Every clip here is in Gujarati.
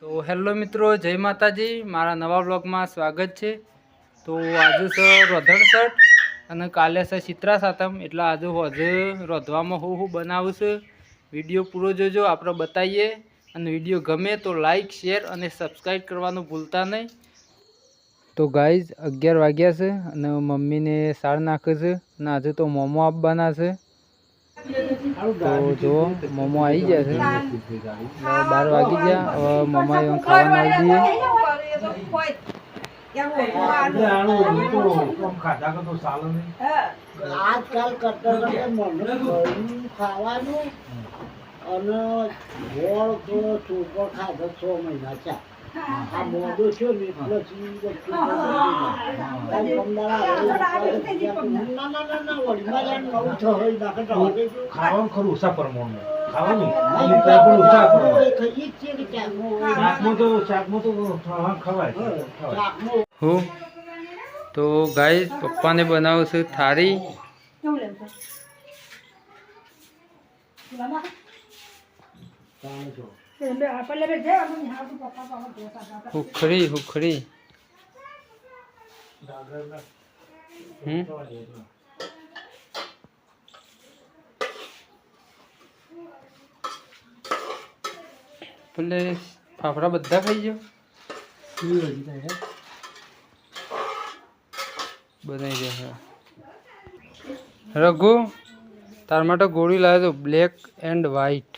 તો હેલો મિત્રો, જય માતાજી. મારા નવા બ્લોગમાં સ્વાગત છે. તો આજે છે રોધણસટ અને કાલે છે ચિત્રા સાતમ. એટલે આજે હોજે રોધવામાં હું હું બનાવું છું. વીડિયો પૂરો જોજો, આપણે બતાવીએ. અને વીડિયો ગમે તો લાઈક, શેર અને સબસ્ક્રાઈબ કરવાનું ભૂલતા નહીં. તો ગાઈઝ, અગિયાર વાગ્યા છે અને મમ્મીને સાડ નાખે છે. અને આજે તો મોમો આપવાના છે. તો જુઓ મોમો આવી ગયા છે. બાર વાગી ગયા. હવે મમ્મા એવું ખાવાનું આવી દઈએ ખાધો છ મહિના છે આ મોઢું છે ને એટલે ના. ના ના ના નવું હવે ખાવાનું? ખરું ખાવાનું પણ ચાકમાં ખાઈએ જ કે ચાકમાં તો શાકમાં તો ખવાય. હા, ચાકમાં તો ગાય પપ્પાને બનાવું છું થાળી છો. હુખડી હુખડી હમ પેલે ફાફડા બધા ખાઈ ગયો બનાવી દે હા રઘુ તાર માટે ગોળી લાવ્યો તો બ્લેક એન્ડ વ્હાઈટ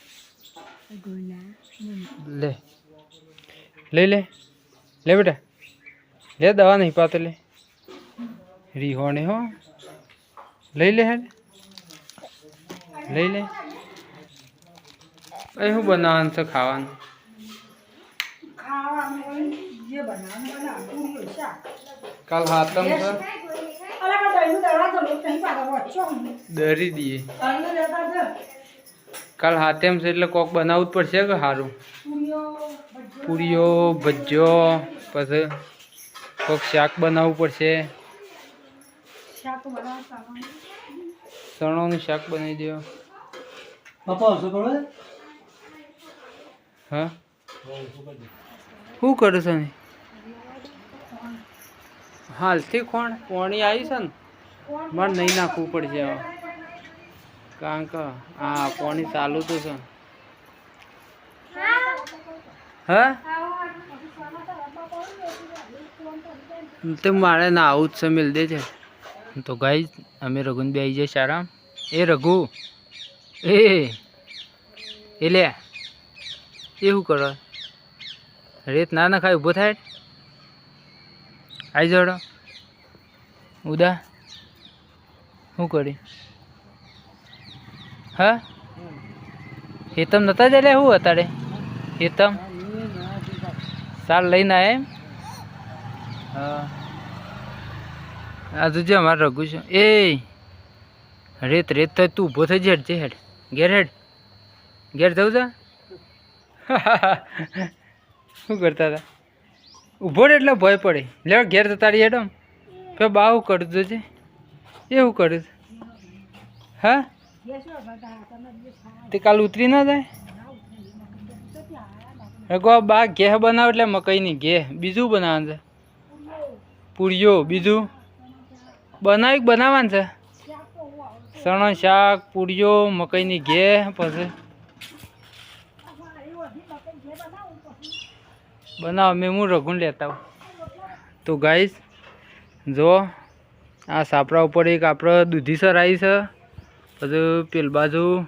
લે. લઈ લે. લે બેટા. લે દવા નહીં પાતો લે. રીહોણે હો. લઈ લે હેડ. લઈ લે. એ શું બનાવવાનું છે ખાવાનું? કાલ હાતમ છે. દરી દઈએ કાલ હાથેમ છે એટલે કોક બનાવવું જ પડશે કે સારું પૂરીઓ ભજીયો પછી કોક શાક બનાવવું પડશે. ચણાનું શાક બનાવી દો હા? શું કરું છે ને? હાલથી કોણ પોણી આવી છે ને? મારે નહીં નાખવું પડશે હવે કારણ કે હા પોણી ચાલુ તો છે. હા? તો મારે ના આવું જ છે મિલ દે છે તો ગાઈ અમે રઘુને બે આવી જઈએ સારા એ રઘુ. એ. એ લે. એ શું કરો? રેત ના ના ખાય ઊભો થાય? આવી જડો. ઉદા. શું કરી? હા? હેતમ નતા જાય શું અત્યારે? હેતમ સાર લઈને આવે એમ? હા. આ તું અમારે રઘુ છે. એ રેત રેત થાય તું ઊભો થઈ હેડ જે હેડ. ઘેર હેડ. ઘેર જવું છે શું કરતા હતા? ઊભો રહે એટલે ભય પડે. લે, ઘેર જતા રહી હેડમ પે બા શું કરતું છે એવું કર્યું હા? તે કાલ ઉતરી ના જાય? રઘો બા ઘેહ બનાવ એટલે મકાઈની ઘેહ. બીજું બનાવવાનું છે? પૂરીઓ, બીજું? બનાવી બનાવવાનું છે? સણો શાક, પૂરીઓ, મકાઈની ઘેહ, પછી? બનાવ, મેં હું રઘુન લેતા તો ગાઈસ, જો, આ સાપરા ઉપર એક આપણે દૂધીસર આવી છે. પછી પેલ બાજુ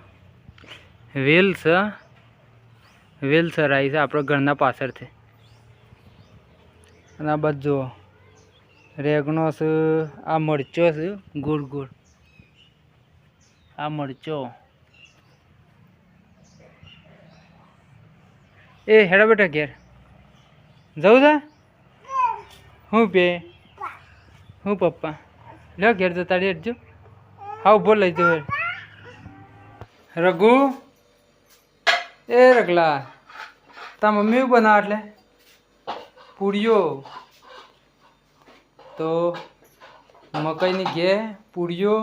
વેલ છે. વેલ સર આવી છે, આપણા ઘરના પાછળથી. અને આ બધું જુઓ. રેગનો છે, આ મરચો છે, ગોળ ગોળ. આ મરચો. એ હેડા બેટા ઘેર. જવું છે? હું પે? હું પપ્પા. લે ઘેર જતા રેડજો હા, ઊભો લઈ જવો રઘુ? એ રગલા તા મમ્મી બના બનાવ એટલે? પૂરીઓ. તો મકાઈની ઘે પૂરીઓ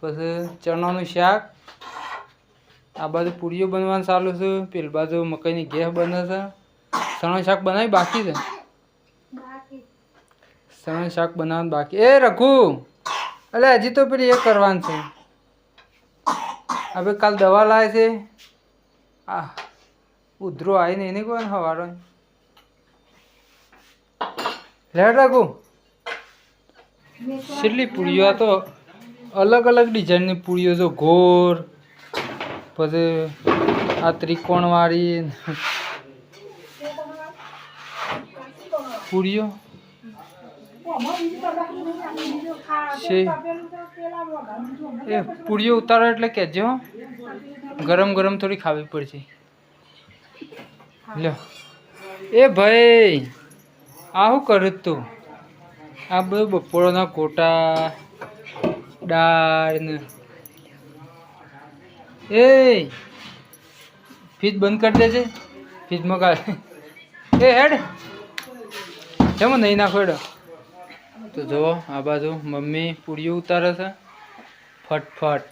પછી ચણાનું શાક. આ બાજુ પૂરીઓ બનવાનું ચાલુ છે પેલી બાજુ મકાઈની ઘે બને છે. ચણા શાક બનાવી બાકી છે? સણ શાક બનાવવાનું બાકી. એ રઘુ એટલે હજી તો પેલી એ કરવાનું છે. હવે કાલ દવા લાવે છે. આ ઉધરો આવીને એને ને હવારો લેટ રાખું કેટલી પૂરીઓ આ તો અલગ અલગ ડિઝાઇનની પૂરીઓ જો ઘોર, પછી આ ત્રિકોણવાળી, પૂરીઓ. એ પૂરીઓ ઉતારો એટલે કહેજો ગરમ ગરમ થોડી ખાવી પડશે. લો એ ભાઈ, આ શું કરું તું? આ બધું બપોરના કોટા, દાળ ને. એ ફીજ બંધ કરી દેજે. ફીજમાં કાઢ એ હેડ. જમો નહીં નાખો હેડો. તો જુઓ, આ બાજુ મમ્મી પૂરીઓ ઉતારે છે. ફટફટ.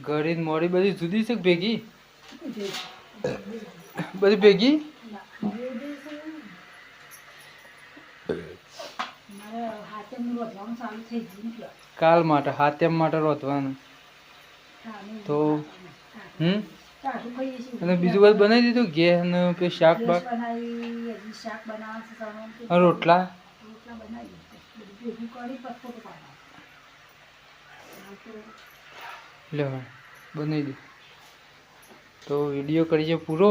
ઘડી મોડી બધી જુદી છે ભેગી? બધી ભેગી? કાલ માટે, હાથેમ માટે રોધવાનું. તો, હમ? અને બીજું બધું બનાવી દીધું? ઘે અને પછી શાક બાક? રોટલા? લે બનાવી દીધું તો વીડિયો કરીએ પૂરો.